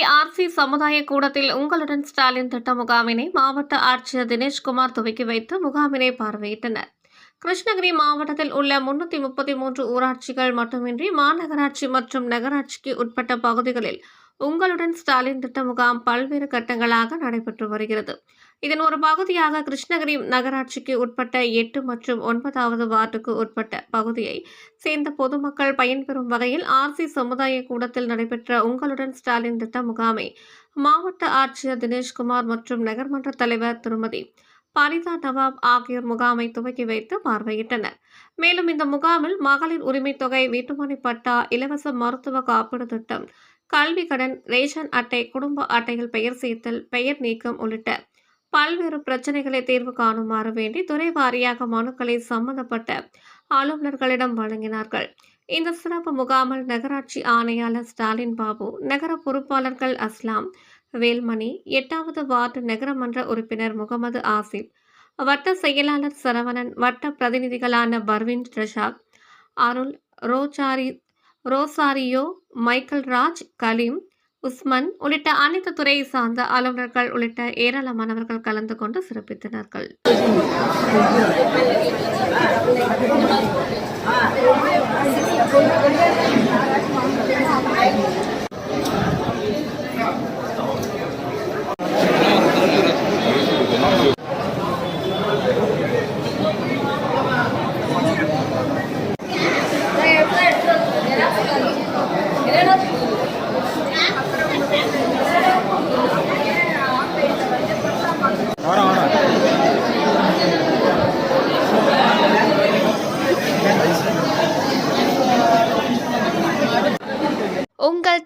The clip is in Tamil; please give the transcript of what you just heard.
ஆர்சி சமுதாய கூடத்தில் உங்களுடன் ஸ்டாலின் திட்ட முகாமினை மாவட்ட ஆட்சியர் தினேஷ்குமார் துவக்கி வைத்து முகாமினை பார்வையிட்டனர். கிருஷ்ணகிரி மாவட்டத்தில் உள்ள முன்னூற்றி முப்பத்தி மூன்று ஊராட்சிகள் மட்டுமின்றி மாநகராட்சி மற்றும் நகராட்சிக்கு உட்பட்ட பகுதிகளில் உங்களுடன் ஸ்டாலின் திட்ட முகாம் பல்வேறு கட்டங்களாக நடைபெற்று வருகிறது. இதன் ஒரு பகுதியாக கிருஷ்ணகிரி நகராட்சிக்கு உட்பட்ட எட்டு மற்றும் ஒன்பதாவது வார்டுக்கு உட்பட்ட பகுதியை சேர்ந்த பொதுமக்கள் பயன்பெறும் வகையில் ஆர்சி சமுதாய கூடத்தில் நடைபெற்ற உங்களுடன் ஸ்டாலின் திட்ட முகாமை மாவட்ட ஆட்சியர் தினேஷ்குமார் மற்றும் நகர்மன்ற தலைவர் திருமதி பரிதா நவாப் ஆகியோர் முகாமை துவக்கி வைத்து பார்வையிட்டனர். மேலும் இந்த முகாமில் மகளிர் உரிமைத் தொகை வீட்டுமனை பட்டா இலவச மருத்துவ காப்பீடு திட்டம் கல்வி கடன் ரேஷன் அட்டை குடும்ப அட்டையில் பெயர் சேர்த்தல் பெயர் நீக்கம் உள்ளிட்ட பல்வேறு பிரச்சனைகளை தீர்வு காணுமாறு வேண்டி துறை வாரியாக மனுக்களை சம்பந்தப்பட்ட அலுவலர்களிடம் வழங்கினார்கள். இந்த சிறப்பு முகாமில் நகராட்சி ஆணையாளர் ஸ்டாலின் பாபு நகர பொறுப்பாளர்கள் அஸ்லாம் வேல்மணி எட்டாவது வார்டு நகரமன்ற உறுப்பினர் முகமது ஆசிப் வட்ட செயலாளர் சரவணன் வட்ட பிரதிநிதிகளான பர்வின் ரஷாக் அருள் ரோசாரி ரோசாரியோ மைக்கேல் ராஜ் கலீம் உஸ்மன் உள்ளிட்ட அனைத்து துறையை சார்ந்த அலுவலர்கள் உள்ளிட்ட ஏராளமானவர்கள் கலந்து கொண்டு சிறப்பித்தனர்கள்.